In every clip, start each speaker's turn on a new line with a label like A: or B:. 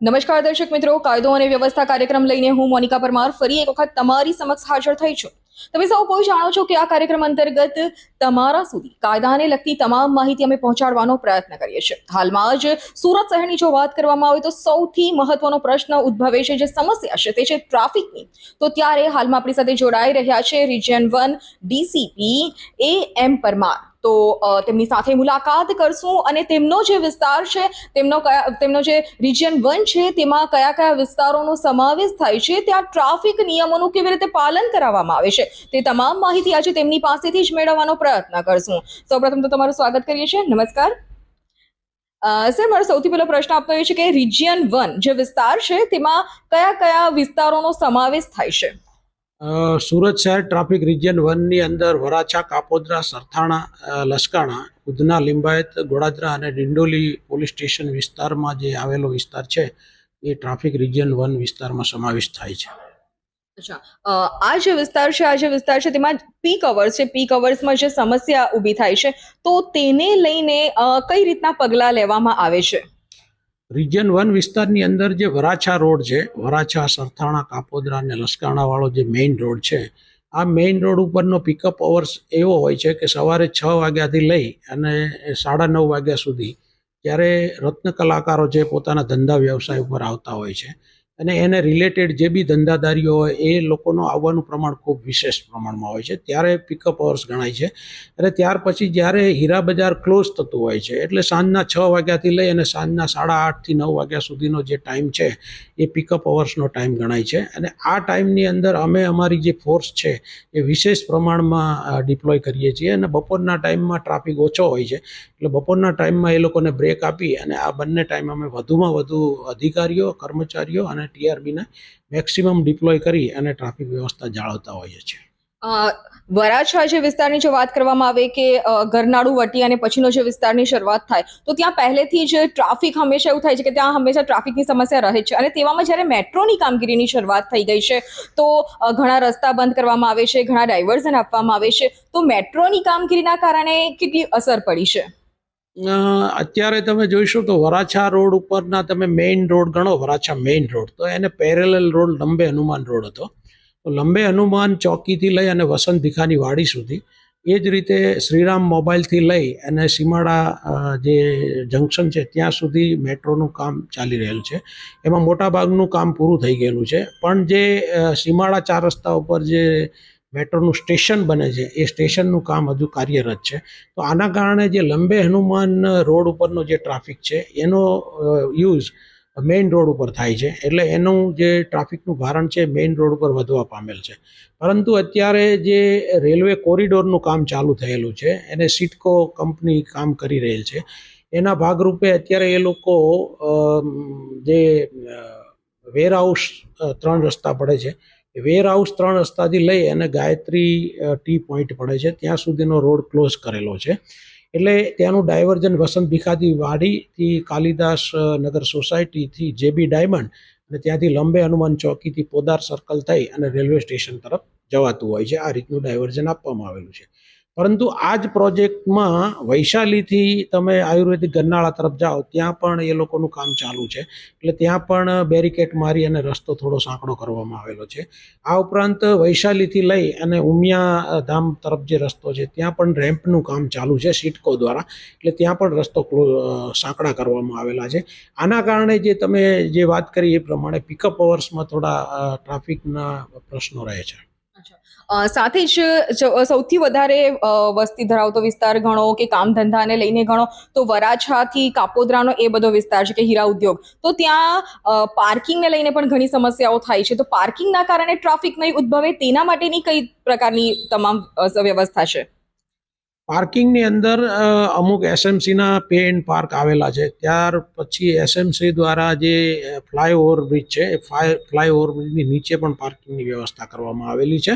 A: નમસ્કાર દર્શક મિત્રો, કાયદો અને વ્યવસ્થા કાર્યક્રમ લઈને હું મોનિકા પરમાર ફરી એક વખત તમારી સમક્ષ હાજર થઈ છું. તમે સૌ કોઈ જાણો છો કે આ કાર્યક્રમ અંતર્ગત તમારા સુધી કાયદાને લગતી તમામ માહિતી અમે પહોંચાડવાનો પ્રયત્ન કરીએ છીએ. હાલમાં જ સુરત શહેરની જો વાત કરવામાં આવે તો સૌથી મહત્વનો પ્રશ્ન ઉદ્ભવે છે જે સમસ્યા છે તે છે ટ્રાફિકની. તો ત્યારે હાલમાં આપણી સાથે જોડાઈ રહ્યા છે region one DCP A M Parmar. તો તેમની સાથે મુલાકાત કરશું અને તેમનો જે વિસ્તાર છે, તેમનો કયા, તેમનો જે રિજિયન વન છે, તેમાં કયા કયા વિસ્તારોનો સમાવેશ થાય છે, ત્યાં ટ્રાફિક નિયમોનું કેવી રીતે પાલન કરાવવામાં આવે છે, તે તમામ માહિતી આજે તેમની પાસેથી જ મેળવવાનો પ્રયત્ન કરશું. સૌપ્રથમ તો તમારું સ્વાગત કરીએ છીએ. નમસ્કાર. સર મારો સૌથી પહેલો પ્રશ્ન આપતો એ છે કે રિજિયન વન જે વિસ્તાર છે, તેમાં કયા કયા વિસ્તારોનો સમાવેશ થાય છે?
B: સુરત શહેર ટ્રાફિક રિજિયન વનની અંદર વરાછા, કાપોદ્રા, સરથાણા લશ્કાણા ઉધના, લિંબાયત, ગોડાદરા અને ડિંડોલી પોલીસ સ્ટેશન વિસ્તારમાં જે આવેલો વિસ્તાર છે, એ ટ્રાફિક રિજિયન વન વિસ્તારમાં સમાવેશ થાય છે.
A: અચ્છા. આ જે વિસ્તાર છે, આ જે વિસ્તાર છે, તેમાં પીક અવર્સ છે. પીક અવર્સમાં જે સમસ્યા ઊભી થાય છે, તો તેને લઈને કઈ રીતના પગલાં લેવામાં આવે છે?
B: રિજિયન વન વિસ્તારની અંદર જે વરાછા રોડ છે, વરાછા, સરથાણા, કાપોદરા અને લસકાણાવાળો જે મેઇન રોડ છે, આ મેઇન રોડ ઉપરનો પિકઅપ અવર્સ એવો હોય છે કે સવારે છ વાગ્યાથી લઈ અને સાડા નવ વાગ્યા સુધી, ત્યારે રત્ન કલાકારો જે પોતાના ધંધા વ્યવસાય ઉપર આવતા હોય છે. અને એને રિલેટેડ જે બી ધંધાદારીઓ હોય, એ લોકોનું આવવાનું પ્રમાણ ખૂબ વિશેષ પ્રમાણમાં હોય છે. ત્યારે પિકઅપ અવર્સ ગણાય છે. અને ત્યાર પછી જ્યારે હીરા બજાર ક્લોઝ થતું હોય છે, એટલે સાંજના છ વાગ્યાથી લઈ અને સાંજના સાડા આઠથી નવ વાગ્યા સુધીનો જે ટાઈમ છે, એ પિકઅપ અવર્સનો ટાઈમ ગણાય છે. અને આ ટાઈમની અંદર અમે અમારી જે ફોર્સ છે, એ વિશેષ પ્રમાણમાં ડિપ્લોય કરીએ છીએ. અને બપોરના ટાઈમમાં ટ્રાફિક ઓછો હોય છે, એટલે બપોરના ટાઈમમાં એ લોકોને બ્રેક આપી અને આ બંને ટાઈમ અમે વધુમાં વધુ અધિકારીઓ, કર્મચારીઓ અને ટીઆરબીને મેક્સિમમ ડિપ્લોય કરી અને ટ્રાફિક વ્યવસ્થા જાળવતા હોઈએ છીએ.
A: વરાછા જે વિસ્તારની જો વાત કરવામાં આવે કે ગરનાળુ વટી અને પછીનો જે વિસ્તારની શરૂઆત થાય, તો ત્યાં પહેલેથી જ ટ્રાફિક હંમેશા એવું થાય છે કે ત્યાં હંમેશા ટ્રાફિકની સમસ્યા રહે છે. અને તેવામાં જ્યારે મેટ્રોની કામગીરીની શરૂઆત થઈ ગઈ છે, તો ઘણા રસ્તા બંધ કરવામાં આવે છે, ઘણા ડાયવર્ઝન આપવામાં આવે છે, તો મેટ્રોની કામગીરીના કારણે કેટલી અસર પડી છે?
B: અત્યારે તમે જોઈશો તો વરાછા રોડ ઉપરના તમે મેઇન રોડ ગણો, વરાછા મેઇન રોડ. તો એને parallel road Lambe Hanuman road હતો. તો લંબે હનુમાન ચોકીથી લઈ અને વસંત ભીખાની વાડી સુધી એ જ રીતે શ્રીરામ મોબાઈલથી લઈ અને સીમાડા જે જંકશન છે ત્યાં સુધી મેટ્રોનું કામ ચાલી રહેલું છે. એમાં મોટાભાગનું કામ પૂરું થઈ ગયેલું છે. પણ જે સીમાડા ચાર રસ્તા ઉપર જે મેટ્રોનું સ્ટેશન બને છે. એ સ્ટેશનનું કામ હજુ કાર્યરત છે. તો આના કારણે જે લંબે હનુમાન રોડ ઉપરનો જે ટ્રાફિક છે, એનો યુઝ મેઇન રોડ ઉપર થાય છે. એટલે એનું જે ટ્રાફિકનું ભારણ છે, મેઇન રોડ ઉપર વધવા પામેલ છે. પરંતુ અત્યારે જે રેલવે કોરિડોરનું કામ ચાલુ થયેલું છે, એને સિટકો કંપની કામ કરી રહેલ છે. એના ભાગરૂપે અત્યારે એ લોકો જે વેરહાઉસ ત્રણ રસ્તા પડે છે. વેર હાઉસ ત્રણ રસ્તાથી લઈ અને ગાયત્રી ટી પોઈન્ટ પડે છે. ત્યાં સુધીનો રોડ ક્લોઝ કરેલો છે. એટલે ત્યાંનું ડાયવર્જન વસંત ભીખાથી વાડીથી કાલિદાસ નગર સોસાયટીથી જેબી ડાયમંડ અને ત્યાંથી લંબે હનુમાન ચોકીથી પોદાર સર્કલ થઈ અને રેલવે સ્ટેશન તરફ જવાતું હોય છે. આ રીતનું ડાયવર્જન આપવામાં આવેલું છે. પરંતુ આ જ પ્રોજેક્ટમાં વૈશાલીથી તમે આયુર્વેદિક ગરનાળા તરફ જાઓ, ત્યાં પણ એ લોકોનું કામ ચાલુ છે. એટલે ત્યાં પણ બેરિકેટ મારી અને રસ્તો થોડો સાંકડો કરવામાં આવેલો છે. આ ઉપરાંત વૈશાલીથી લઈ અને ઉમિયા ધામ તરફ જે રસ્તો છે, ત્યાં પણ રેમ્પનું કામ ચાલુ છે સિટકો દ્વારા. એટલે ત્યાં પણ રસ્તો સાંકડા કરવામાં આવેલા છે. આના કારણે જે તમે જે વાત કરી એ પ્રમાણે પિકઅપ અવર્સમાં થોડા ટ્રાફિકના પ્રશ્નો રહે છે.
A: સાથે જ સૌથી વધારે વસ્તી ધરાવતો વિસ્તાર ગણો કે કામ ધંધાને લઈને ગણો, તો વરાછાથી કાપોદ્રાનો એ બધો વિસ્તાર છે કે હીરા ઉદ્યોગ. તો ત્યાં પાર્કિંગને લઈને પણ ઘણી સમસ્યાઓ થાય છે. તો પાર્કિંગના કારણે ટ્રાફિક નહીં ઉદ્ભવે, તેના માટેની કઈ પ્રકારની તમામ વ્યવસ્થા છે?
B: પાર્કિંગની અંદર અમુક એસએમસીના પે એન્ડ પાર્ક આવેલા છે. ત્યાર પછી એસએમસી દ્વારા જે ફ્લાયઓવર બ્રિજ છે, એ ફ્લાયઓવર બ્રિજની નીચે પણ પાર્કિંગની વ્યવસ્થા કરવામાં આવેલી છે.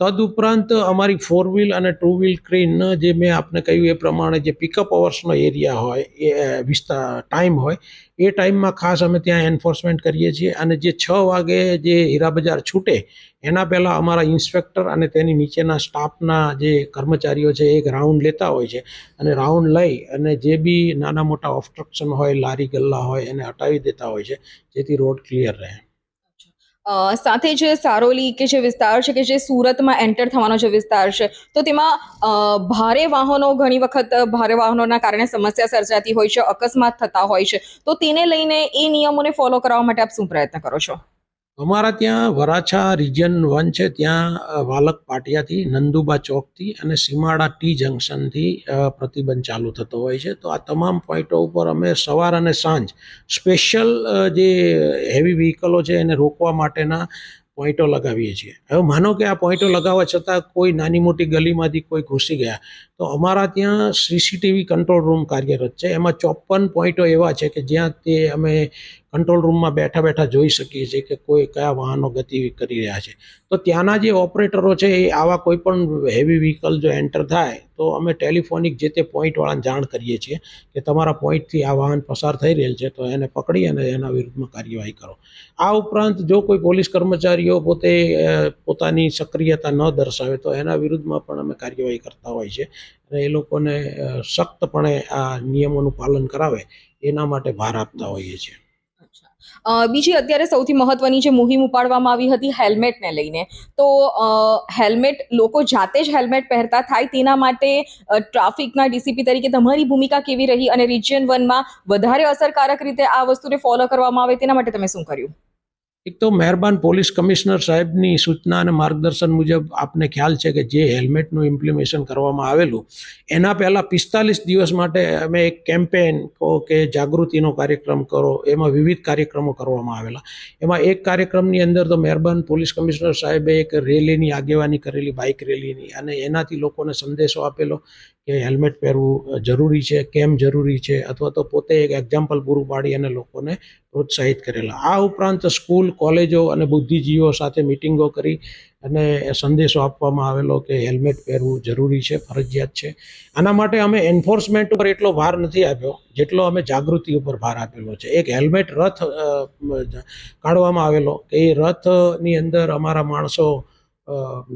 B: તદુપરાંત અમારી ફોર વ્હીલ અને ટુ વ્હીલ ક્રેન જે મેં આપને કહ્યું એ પ્રમાણે જે પિકઅપ અવર્સનો એરિયા હોય, એ વિસ્તાર ટાઈમ હોય એ ટાઈમમાં ખાસ અમે ત્યાં એન્ફોર્સમેન્ટ કરીએ છીએ અને જે છ વાગે જે હીરા બજાર છૂટે, એના પહેલાં અમારા ઇન્સ્પેક્ટર અને તેની નીચેના સ્ટાફના જે કર્મચારીઓ છે, એક રાઉન્ડ લેતા હોય છે અને રાઉન્ડ લઈ અને જે બી નાના મોટા ઓબસ્ટ્રક્શન હોય, લારી ગલ્લા હોય, એને હટાવી દેતા હોય છે, જેથી રોડ ક્લિયર રહે.
A: સાથે જે સારોલી કે જે વિસ્તાર છે કે જે સુરતમાં એન્ટર થવાનો જે વિસ્તાર છે, તો તેમાં ભારે વાહનો ઘણી વખત, ભારે વાહનોના કારણે સમસ્યા સર્જાતી હોય છે, અકસ્માત થતા હોય છે. તો તેને લઈને એ નિયમોને ફોલો કરવા માટે આપ શું પ્રયત્ન કરો છો?
B: અમારા ત્યાં વરાછા રિજન વન છે, ત્યાં વાલક પાટિયાથી, નંદુબા ચોકથી અને સીમાડા ટી જંકશનથી પ્રતિબંધ ચાલુ થતો હોય છે. તો આ તમામ પોઈન્ટો ઉપર અમે સવાર અને સાંજ સ્પેશિયલ જે હેવી વ્હીકલો છે, એને રોકવા માટેના પોઈન્ટો લગાવીએ છીએ. હવે માનો કે આ પોઈન્ટો લગાવવા છતાં કોઈ નાની મોટી ગલીમાંથી કોઈ ઘૂસી ગયા, તો અમારા ત્યાં સીસીટીવી કંટ્રોલ રૂમ કાર્યરત છે. એમાં ચોપન પોઈન્ટો એવા છે કે જ્યાં તે અમે કંટ્રોલ રૂમમાં બેઠા બેઠા જોઈ શકીએ છીએ કે કોઈ કયા વાહનો ગતિ કરી રહ્યા છે. તો ત્યાંના જે ઓપરેટરો છે, એ આવા કોઈ પણ હેવી વ્હીકલ જો એન્ટર થાય, તો અમે ટેલિફોનિક જે તે પોઈન્ટવાળાને જાણ કરીએ છીએ કે તમારા પોઈન્ટથી આ વાહન પસાર થઈ રહેલ છે, તો એને પકડી અને એના વિરુદ્ધમાં કાર્યવાહી કરો. આ ઉપરાંત જો કોઈ પોલીસ કર્મચારીઓ પોતે પોતાની સક્રિયતા ન દર્શાવે, તો એના વિરુદ્ધમાં પણ અમે કાર્યવાહી કરતા હોય છે અને એ લોકોને સખ્તપણે આ નિયમોનું પાલન કરાવે, એના માટે ભાર આપતા હોઈએ છીએ.
A: બીજી અત્યારે સૌથી મહત્વની જે મુહિમ ઉપાડવામાં આવી હતી હેલ્મેટને લઈને. તો હેલ્મેટ, લોકો જાતે જ હેલ્મેટ પહેરતા થાય તેના માટે ટ્રાફિકના ડીસીપી તરીકે તમારી ભૂમિકા કેવી રહી અને રિજિયન વનમાં વધારે અસરકારક રીતે આ વસ્તુને ફોલો કરવામાં આવે તેના માટે તમે શું કર્યું?
B: એક તો મહેરબાન પોલીસ કમિશનર સાહેબની સૂચના અને માર્ગદર્શન મુજબ આપને ખ્યાલ છે કે જે હેલ્મેટનું ઇમ્પ્લિમેશન કરવામાં આવેલું, એના પહેલાં પિસ્તાલીસ દિવસ માટે અમે એક કેમ્પેન કહો કે જાગૃતિનો કાર્યક્રમ કરો, એમાં વિવિધ કાર્યક્રમો કરવામાં આવેલા. એમાં એક કાર્યક્રમની અંદર તો મહેરબાન પોલીસ કમિશનર સાહેબે એક રેલીની આગેવાની કરેલી, બાઇક રેલીની, અને એનાથી લોકોને સંદેશો આપેલો કે હેલ્મેટ પહેરવું જરૂરી છે, કેમ જરૂરી છે, અથવા તો પોતે એક એક્ઝામ્પલ પૂરું પાડી અને લોકોને પ્રોત્સાહિત કરેલા. આ ઉપરાંત સ્કૂલ, કોલેજો અને બુદ્ધિજીવીઓ સાથે મિટિંગો કરી અને સંદેશો આપવામાં આવેલો કે હેલ્મેટ પહેરવું જરૂરી છે, ફરજિયાત છે. આના માટે અમે એન્ફોર્સમેન્ટ ઉપર એટલો ભાર નથી આપ્યો, જેટલો અમે જાગૃતિ ઉપર ભાર આપેલો છે. એક હેલ્મેટ રથ કાઢવામાં આવેલો કે એ રથની અંદર અમારા માણસો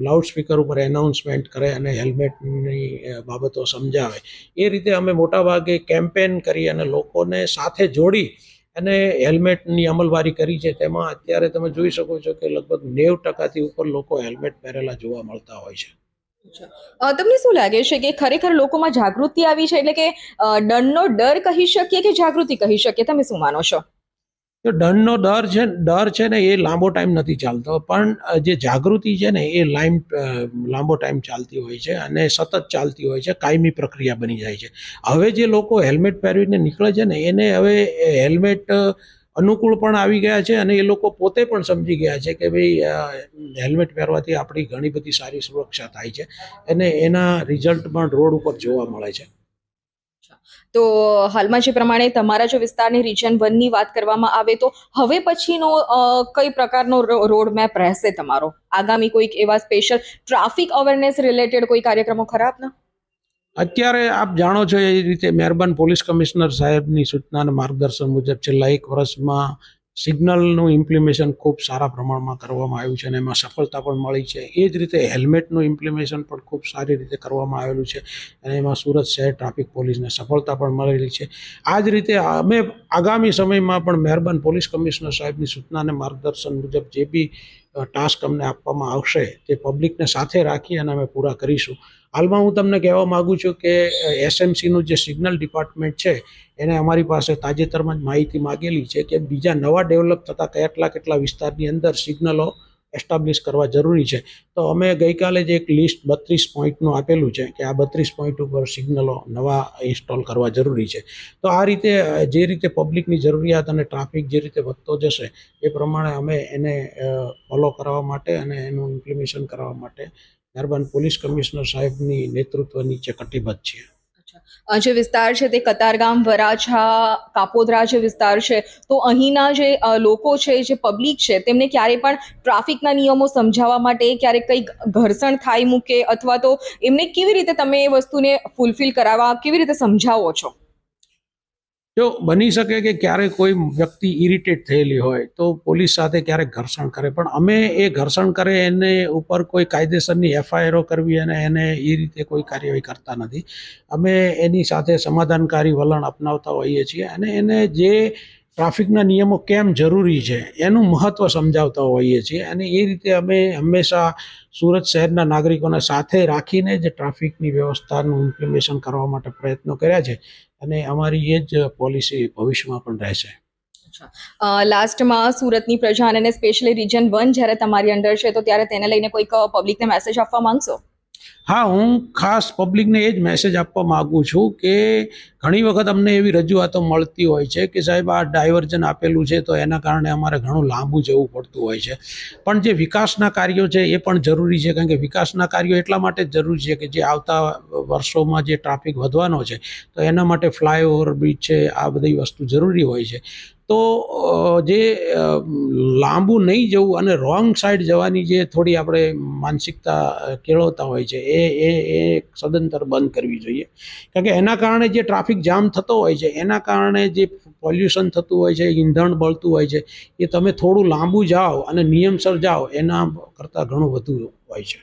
B: લાઉડ સ્પીકર ઉપર એનાઉન્સમેન્ટ કરે અને હેલ્મેટની બાબતો સમજાવે. એ રીતે અમે મોટાભાગે કેમ્પેન કરી અને લોકોને સાથે જોડી અને હેલ્મેટની અમલવારી કરી છે. તેમાં અત્યારે તમે જોઈ શકો છો કે લગભગ નેવ ટકાથી ઉપર લોકો હેલ્મેટ પહેરેલા જોવા મળતા હોય છે.
A: તમને શું લાગે છે કે ખરેખર લોકોમાં જાગૃતિ આવી છે? એટલે કે ડરનો ડર કહી શકીએ કે જાગૃતિ કહી શકીએ? તમે શું માનો છો?
B: તો દંડનો ડર છે ડર છે ને એ લાંબો ટાઈમ નથી ચાલતો. પણ જે જાગૃતિ છે ને એ લાઈમ લાંબો ટાઈમ ચાલતી હોય છે અને સતત ચાલતી હોય છે, કાયમી પ્રક્રિયા બની જાય છે. હવે જે લોકો હેલ્મેટ પહેરીને નીકળે છે ને, એને હવે હેલ્મેટ અનુકૂળ પણ આવી ગયા છે અને એ લોકો પોતે પણ સમજી ગયા છે કે ભાઈ હેલ્મેટ પહેરવાથી આપણી ઘણી બધી સારી સુરક્ષા થાય છે અને એના રિઝલ્ટ પણ રોડ ઉપર જોવા મળે છે.
A: તો હાલમાં જે પ્રમાણે તમારા જો વિસ્તારની રિજન વનની વાત કરવામાં આવે તો હવે પછીનો કઈ પ્રકારનો રોડ મેપ રહેશે તમારો? આગામી કોઈક એવા સ્પેશિયલ ટ્રાફિક અવેરનેસ રિલેટેડ કોઈ કાર્યક્રમો ખરા આપના?
B: અત્યારે આપ જાણો છો એ રીતે મહેરબાન પોલીસ કમિશનર સાહેબની સૂચના અને માર્ગદર્શન મુજબ છેલ્લા એક વર્ષમાં સિગ્નલનું ઇમ્પ્લિમેશન ખૂબ સારા પ્રમાણમાં કરવામાં આવ્યું છે અને એમાં સફળતા પણ મળી છે. એ જ રીતે હેલ્મેટનું ઇમ્પ્લિમેશન પણ ખૂબ સારી રીતે કરવામાં આવેલું છે અને એમાં સુરત શહેર ટ્રાફિક પોલીસને સફળતા પણ મળેલી છે. આ જ રીતે અમે આગામી સમયમાં પણ મહેરબાન પોલીસ કમિશનર સાહેબની સૂચનાને માર્ગદર્શન મુજબ જે બી ટાસ્ક અમને આપવામાં આવશે તે પબ્લિકને સાથે રાખી અને અમે પૂરા કરીશું. હાલમાં હું તમને કહેવા માગું છું કે એસએમસીનું જે સિગ્નલ ડિપાર્ટમેન્ટ છે, એને અમારી પાસે તાજેતરમાં જ માહિતી માગેલી છે કે બીજા નવા ડેવલપ થતા કેટલા કેટલા વિસ્તારની અંદર સિગ્નલો એસ્ટાબ્લિશ કરવા જરૂરી છે. તો અમે ગઈકાલે જ એક લિસ્ટ બત્રીસ પોઈન્ટનું આપેલું છે કે આ બત્રીસ પોઈન્ટ ઉપર સિગ્નલો નવા ઇન્સ્ટોલ કરવા જરૂરી છે. તો આ રીતે જે રીતે પબ્લિકની જરૂરિયાત અને ટ્રાફિક જે રીતે વધતો જશે, એ પ્રમાણે અમે એને ફોલો કરાવવા માટે અને એનું ઇમ્પ્લિમેશન કરાવવા માટે મહેરબાન પોલીસ કમિશનર સાહેબની નેતૃત્વ નીચે કટિબદ્ધ છીએ.
A: જે વિસ્તાર છે તે કતારગામ, વરાછા, કાપોદરા જે વિસ્તાર છે, તો અહીંના જે લોકો છે, જે પબ્લિક છે, તેમને ક્યારેય પણ ટ્રાફિકના નિયમો સમજાવવા માટે ક્યારેક કંઈક ઘર્ષણ થાય, મૂકે, અથવા તો એમને કેવી રીતે તમે એ વસ્તુને ફૂલફિલ કરાવવા, કેવી રીતે સમજાવો છો?
B: જો બની શકે કે ક્યારેક કોઈ વ્યક્તિ ઇરિટેટ થયેલી હોય, તો પોલીસ સાથે ક્યારેક ઘર્ષણ કરે. પણ અમે એ ઘર્ષણ કરે એને ઉપર કોઈ કાયદેસરની એફઆઈઆરો કરવી અને એને એ રીતે કોઈ કાર્યવાહી કરતા નથી. અમે એની સાથે સમાધાનકારી વલણ અપનાવતા હોઈએ છીએ અને એને જે ટ્રાફિકના નિયમો કેમ જરૂરી છે, એનું મહત્ત્વ સમજાવતા હોઈએ છીએ અને એ રીતે અમે હંમેશા સુરત શહેરના નાગરિકોને સાથે રાખીને જે ટ્રાફિકની વ્યવસ્થાનું ઇમ્પ્લિમેશન કરવા માટે પ્રયત્નો કર્યા છે અને અમારી એ જ પોલિસી ભવિષ્યમાં પણ રહેશે.
A: લાસ્ટમાં સુરતની પ્રજા અને સ્પેશિયલી રિજન વન જ્યારે તમારી અંડર છે તો ત્યારે તેને લઈને કોઈક પબ્લિકને મેસેજ આપવા માંગશો?
B: હા, હું ખાસ પબ્લિકને એ જ મેસેજ આપવા માગું છું કે ઘણી વખત અમને એવી રજૂઆતો મળતી હોય છે કે સાહેબ, આ ડાયવર્જન આપેલું છે તો એના કારણે અમારે ઘણું લાંબુ જવું પડતું હોય છે. પણ જે વિકાસના કાર્યો છે એ પણ જરૂરી છે કારણ કે વિકાસના કાર્યો એટલા માટે જરૂરી છે કે જે આવતા વર્ષોમાં જે ટ્રાફિક વધવાનો છે તો એના માટે ફ્લાયઓવર બ્રિજ છે, આ બધી વસ્તુ જરૂરી હોય છે. તો જે લાંબુ નહીં જવું અને રોંગ સાઈડ જવાની જે થોડી આપણે માનસિકતા કેળવતા હોય છે, એ એ એ સદંતર બંધ કરવી જોઈએ. કારણ કે એના કારણે જે ટ્રાફિક જામ થતો હોય છે, એના કારણે જે પોલ્યુશન થતું હોય છે, ઈંધણ બળતું હોય છે, એ તમે થોડું લાંબુ જાઓ અને નિયમસર જાઓ, એના કરતાં ઘણું વધુ હોય છે.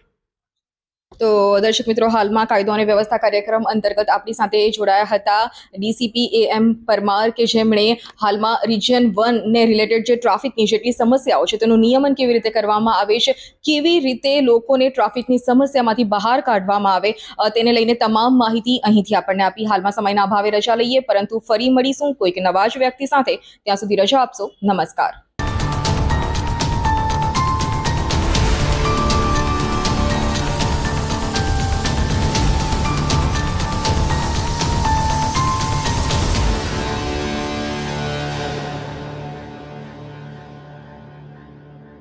A: તો દર્શક મિત્રો, હાલમાં કાયદો અને વ્યવસ્થા કાર્યક્રમ અંતર્ગત આપણી સાથે જોડાયા હતા ડીસીપી એ એમ પરમાર કે જેમણે હાલમાં રિજિયન વન ને રિલેટેડ જે ટ્રાફિકની જેટલી સમસ્યાઓ છે તેનું નિયમન કેવી રીતે કરવામાં આવે છે, કેવી રીતે લોકોને ટ્રાફિકની સમસ્યામાંથી બહાર કાઢવામાં આવે તેને લઈને તમામ માહિતી અહીંથી આપણને આપી. હાલમાં સમયના અભાવે રજા લઈએ, પરંતુ ફરી મળીશું કોઈક નવા જ વ્યક્તિ સાથે. ત્યાં સુધી રજા આપશો. નમસ્કાર.